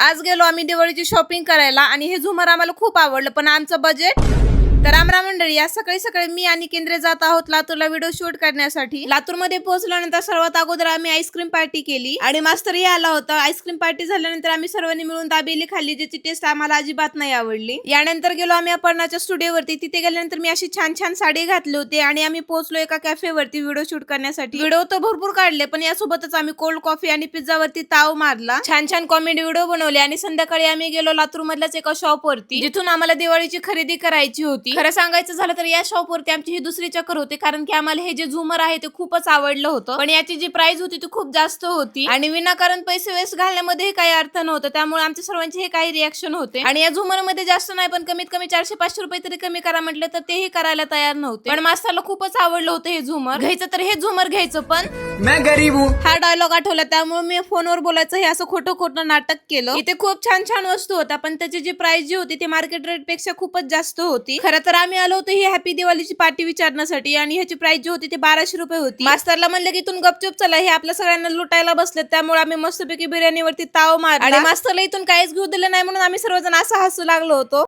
आज गेलो आम्ही दिवाळीची शॉपिंग करायला आणि हे झुमर आम्हाला खूप आवडलं पण आमचं बजेट तर रामराम मंडळी या सकाळी सकाळी मी आणि केंद्रे जात आहोत लातूरला व्हिडिओ शूट करण्यासाठी. लातूरमध्ये पोहोचल्यानंतर सर्वात अगोदर आम्ही आईस्क्रीम पार्टी केली आणि मास्तरही आला होता. आईस्क्रीम पार्टी झाल्यानंतर आम्ही सर्वांनी मिळून दाबेली खाल्ली ज्याची टेस्ट आम्हाला अजिबात नाही आवडली. यानंतर गेलो आम्ही अपर्णाच्या स्टुडिओवरती तिथे गेल्यानंतर मी अशी छान छान साडी घातली होती आणि आम्ही पोहोचलो एका कॅफेवरती व्हिडिओ शूट करण्यासाठी. व्हिडिओ तर भरपूर काढले पण यासोबतच आम्ही कोल्ड कॉफी आणि पिझ्झावरती ताव मारला. छान छान कॉमेडी व्हिडिओ बनवले आणि संध्याकाळी आम्ही गेलो लातूर मधल्याच एका शॉपवरती जिथून आम्हाला दिवाळीची खरेदी करायची होती. खरं सांगायचं झालं तर या शॉप वरती आमची ही दुसरी चक्कर होती. कारण की आम्हाला हे जे झुमर आहे ते खूपच आवडलं होतं. पण याची जी प्राइस होती ती खूप जास्त होती. आणि विनाकारण पैसे वेस्ट घालण्यामध्ये काही अर्थ नव्हतं. त्यामुळे आमच्या सर्वांचे हे काही रिॲक्शन होते. आणि या झुमरमध्ये जास्त नाही पण कमीत कमी चारशे पाचशे रुपये तरी कमी करा म्हटलं तर तेही करायला तयार नव्हते. पण मास्तरला खूपच आवडलं होतं हे झुमर घ्यायचं तर हे झुमर घ्यायचं पण मैं गरीब हूँ। हा डायलॉग आठवला. त्यामुळे मी फोनवर बोलायचं हे असं खोटं खोटं नाटक केलं. इथे खूप छान छान वस्तू होत्या पण त्याची जी प्राइस जी होती ती मार्केट रेटपेक्षा खूपच जास्त होती. खरं तर आम्ही आलो होतो ही हॅपी दिवाळीची पार्टी विचारण्यासाठी आणि ह्याची प्राइस जी होती ती बाराशे रुपये होती. मास्तरला म्हणलं की इथून गपचूप चला हे आपल्या सगळ्यांना लुटायला बसले त्यामुळे आम्ही मस्तपैकी बिर्याणीवरती ताव मार आणि मास्तरला इथून काहीच घेऊ दिलं नाही म्हणून आम्ही सर्वजण असं हसू लागलो होतो.